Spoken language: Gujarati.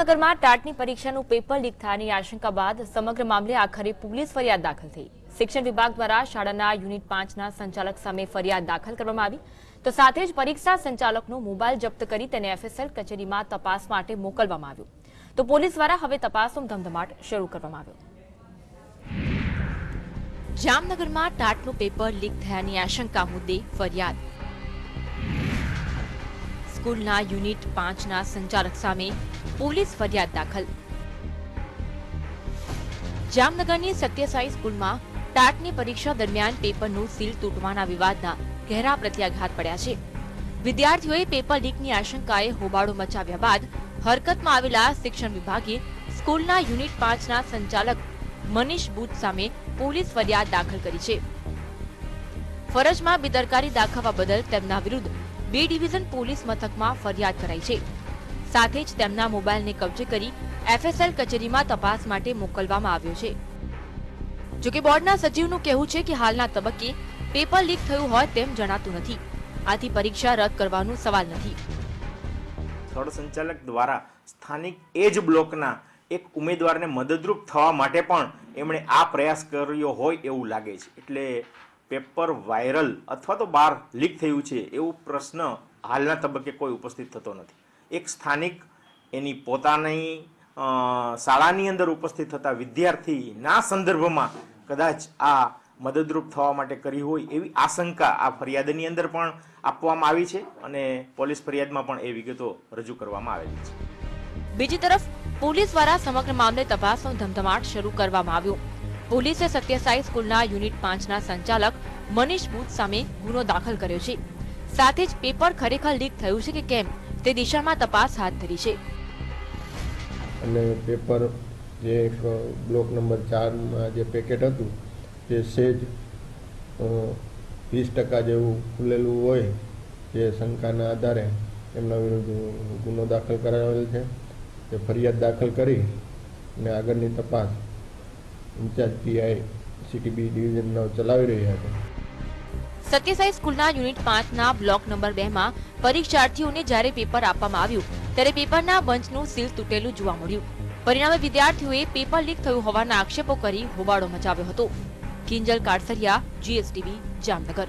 નગરમાં ટાટની પરીક્ષાનું પેપર લીક થયાની આશંકા બાદ સમગ્ર મામલે આખરે પોલીસ ફરિયાદ દાખલ થઈ. શિક્ષણ વિભાગ દ્વારા શાળાના યુનિટ પાંચના સંચાલક સામે ફરિયાદ દાખલ કરવામાં આવી. તો સાથે જ પરીક્ષા સંચાલકનો મોબાઈલ જપ્ત કરી તેને એફએસએલ કચેરીમાં તપાસ માટે મોકલવામાં આવ્યો. તો પોલીસ દ્વારા હવે તપાસનો ધમધમાટ શરૂ કરવામાં આવ્યો. જામનગરમાં ટાટનું પેપર લીક થયાની આશંકા મુદ્દે ફરિયાદ. સ્કૂલના યુનિટ પાંચના સંચાલક સામે પોલીસ ફરિયાદ દાખલ. જામનગરની સત્યસાઈ સ્કૂલમાં ટાટની પરીક્ષા દરમિયાન પેપરનું સીલ તૂટવાના વિવાદના ગહેરા પ્રત્યાઘાત પડ્યા છે. વિદ્યાર્થીઓએ પેપર લીકની આશંકાએ હોબાળો મચાવ્યા બાદ હરકતમાં આવેલા શિક્ષણ વિભાગે સ્કૂલના યુનિટ પાંચના સંચાલક મનીષ બુચ સામે પોલીસ ફરિયાદ દાખલ કરી છે. ફરજમાં બેદરકારી દાખવવા બદલ તેમના વિરુદ્ધ બી ડિવિઝન પોલીસ મથકમાં ફરિયાદ કરાઈ છે. સાથે જ તેમના મોબાઈલને કબજે કરી એફએસએલ કચેરીમાં તપાસ માટે મોકલવામાં આવ્યો છે. જોકે બોર્ડના સચિવનું કહેવું છે કે હાલના તબક્કે પેપર લીક થયું હોય તેમ જણાતું નથી. આથી પરીક્ષા રદ કરવાનો સવાલ નથી. સ્થળ સંચાલક દ્વારા સ્થાનિક એજ બ્લોકના એક ઉમેદવારને મદદરૂપ થવા માટે પણ એમણે આ પ્રયાસ કર્યો હોય એવું લાગે છે. એટલે પેપર વાયરલ અથવા તો બહાર લીક થયું છે એવું પ્રશ્ન હાલના તબક્કે કોઈ ઉપસ્થિત થતો નથી. એક સ્થાનિક એની પોતાની શાળાની અંદર ઉપસ્થિત થતા વિદ્યાર્થીના સંદર્ભમાં કદાચ આ મદદરૂપ થવા માટે કરી હોય એવી આશંકા આ ફરિયાદની અંદર પણ આપવામાં આવી છે અને પોલીસ ફરિયાદમાં પણ એ વિગતો રજૂ કરવામાં આવેલી છે. બીજી તરફ, પોલીસ દ્વારા સમગ્ર મામલે તપાસનો ધમધમાટ શરૂ કરવામાં આવ્યો. પોલીસે સત્યસાઈ સ્કૂલના યુનિટ પાંચના સંચાલક મનીષ બુચ સામે ગુનો દાખલ કર્યો છે. સાથે જ પેપર ખરેખર લીક થયું છે કે કેમ? તે દિશામાં તપાસ હાથ ધરી છે. અને પેપર જે એક બ્લોક નંબર ચારમાં જે પેકેટ હતું, તે સેજ વીસ ટકા જેવું ખુલેલું હોય જે શંકાના આધારે એમના વિરુદ્ધ ગુનો દાખલ કરાવેલ છે. તે ફરિયાદ દાખલ કરી અને આગળની તપાસ ઇન્ચાર્જ પીઆઈ સીટીબી ડિવિઝનનો ચલાવી રહ્યા હતા સત્યસાઈ સ્કૂલના યુનિટ પાંચના બ્લોક નંબર બે માં પરીક્ષાર્થીઓને જ્યારે પેપર આપવામાં આવ્યું, ત્યારે પેપરના બંચનું સીલ તૂટેલું જોવા મળ્યું. પરિણામે વિદ્યાર્થીઓએ પેપર લીક થયું હોવાના આક્ષેપો કરી હોબાળો મચાવ્યો હતો. કિંજલ કાળસરિયા જીએસટીવી જામનગર.